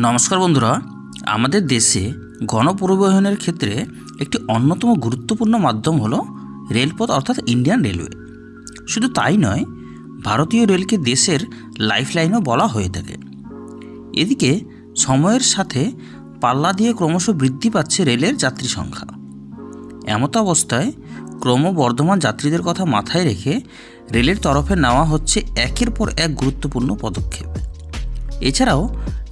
নমস্কার বন্ধুরা, আমাদের দেশে গণপরিবহনের ক্ষেত্রে একটি অন্যতম গুরুত্বপূর্ণ মাধ্যম হল রেলপথ অর্থাৎ ইন্ডিয়ান রেলওয়ে। শুধু তাই নয়, ভারতীয় রেলকে দেশের লাইফলাইনও বলা হয়ে থাকে। এদিকে, সময়ের সাথে পাল্লা দিয়ে ক্রমশ বৃদ্ধি পাচ্ছে রেলের যাত্রী সংখ্যা। এমত অবস্থায় ক্রমবর্ধমান যাত্রীদের কথা মাথায় রেখে রেলের তরফে নেওয়া হচ্ছে একের পর এক গুরুত্বপূর্ণ পদক্ষেপ। এছাড়াও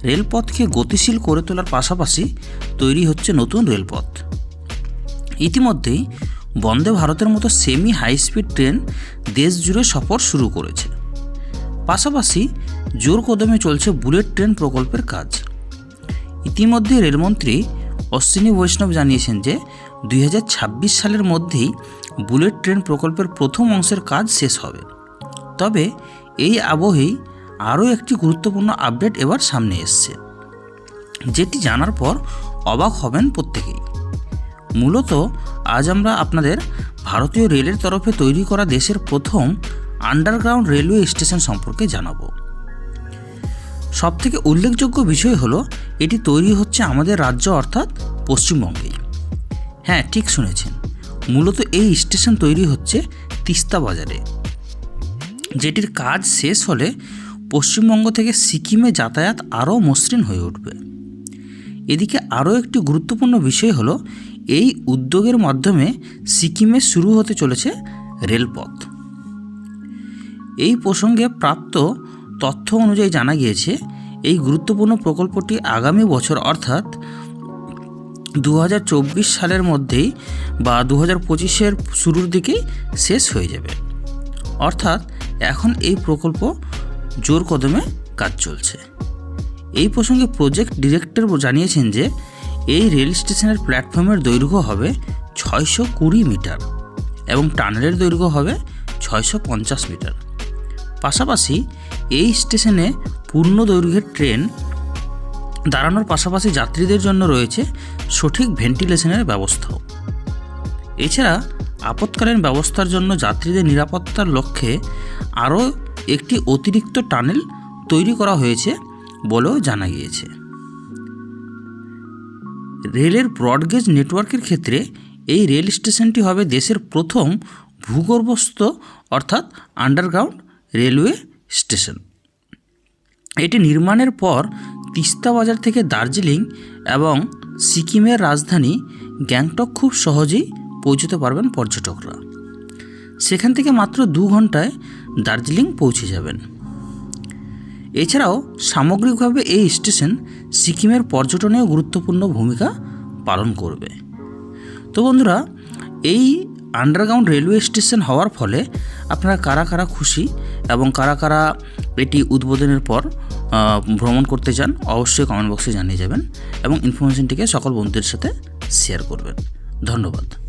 রেলপথকে গতিশীল করে তোলার পাশাপাশি তৈরি হচ্ছে নতুন রেলপথ। ইতিমধ্যেই বন্দে ভারতের মতো সেমি হাই স্পিড ট্রেন দেশ জুড়ে সফর শুরু করেছে। পাশাপাশি জোর কদমে চলছে বুলেট ট্রেন প্রকল্পের কাজ। ইতিমধ্যে রেলমন্ত্রী অশ্বিনী বৈষ্ণব জানিয়েছেন যে, দুই হাজার ছাব্বিশ সালের মধ্যেই বুলেট ট্রেন প্রকল্পের প্রথম অংশের কাজ শেষ হবে। তবে এই আবহেই আরও একটি গুরুত্বপূর্ণ আপডেট এবার সামনে এসছে, যেটি জানার পর অবাক হবেন প্রত্যেকেই। মূলত আজ আমরা আপনাদের ভারতীয় রেলের তরফে তৈরি করা দেশের প্রথম আন্ডারগ্রাউন্ড রেলওয়ে স্টেশন সম্পর্কে জানাব। সবথেকে উল্লেখযোগ্য বিষয় হলো, এটি তৈরি হচ্ছে আমাদের রাজ্য অর্থাৎ পশ্চিমবঙ্গেই। হ্যাঁ ঠিক শুনেছেন। মূলত এই স্টেশন তৈরি হচ্ছে তিস্তা বাজারে, যেটির কাজ শেষ হলে পশ্চিমবঙ্গ থেকে সিকিমে যাতায়াত আরও মসৃণ হয়ে উঠবে। এদিকে আরও একটি গুরুত্বপূর্ণ বিষয় হলো, এই উদ্যোগের মাধ্যমে সিকিমে শুরু হতে চলেছে রেলপথ। এই প্রসঙ্গে প্রাপ্ত তথ্য অনুযায়ী জানা গিয়েছে, এই গুরুত্বপূর্ণ প্রকল্পটি আগামী বছর অর্থাৎ দু হাজার চব্বিশ সালের মধ্যেই বা দু হাজার পঁচিশের শুরুর দিকেই শেষ হয়ে যাবে। অর্থাৎ এখন এই প্রকল্প জোর কদমে কাজ চলছে। এই প্রসঙ্গে প্রজেক্ট ডিরেক্টর জানিয়েছেন যে, এই রেল স্টেশনের প্ল্যাটফর্মের দৈর্ঘ্য হবে ছয়শো কুড়ি মিটার এবং টানেলের দৈর্ঘ্য হবে ছয়শো পঞ্চাশ মিটার। পাশাপাশি এই স্টেশনে পূর্ণ দৈর্ঘ্যের ট্রেন দাঁড়ানোর পাশাপাশি যাত্রীদের জন্য রয়েছে সঠিক ভেন্টিলেশনের ব্যবস্থাও। এছাড়া আপৎকালীন ব্যবস্থার জন্য যাত্রীদের নিরাপত্তার লক্ষ্যে আরও একটি অতিরিক্ত টানেল তৈরি করা হয়েছে বলেও জানা গিয়েছে। রেলের ব্রডগেজ নেটওয়ার্কের ক্ষেত্রে এই রেল স্টেশনটি হবে দেশের প্রথম ভূগর্ভস্থ অর্থাৎ আন্ডারগ্রাউন্ড রেলওয়ে স্টেশন। এটি নির্মাণের পর তিস্তা বাজার থেকে দার্জিলিং এবং সিকিমের রাজধানী গ্যাংটক খুব সহজেই পৌঁছতে পারবেন পর্যটকরা। সেখান থেকে মাত্র দু ঘন্টায় দার্জিলিং পৌঁছে যাবেন। এছাড়াও সামগ্রিকভাবে এই স্টেশন সিকিমের পর্যটনেও গুরুত্বপূর্ণ ভূমিকা পালন করবে। তো বন্ধুরা, এই আন্ডারগ্রাউন্ড রেলওয়ে স্টেশন হওয়ার ফলে আপনারা কারা কারা খুশি এবং কারা কারা এটি উদ্বোধনের পর ভ্রমণ করতে চান, অবশ্যই কমেন্ট বক্সে জানিয়ে যাবেন এবং ইনফরমেশনটিকে সকল বন্ধুদের সাথে শেয়ার করবেন। ধন্যবাদ।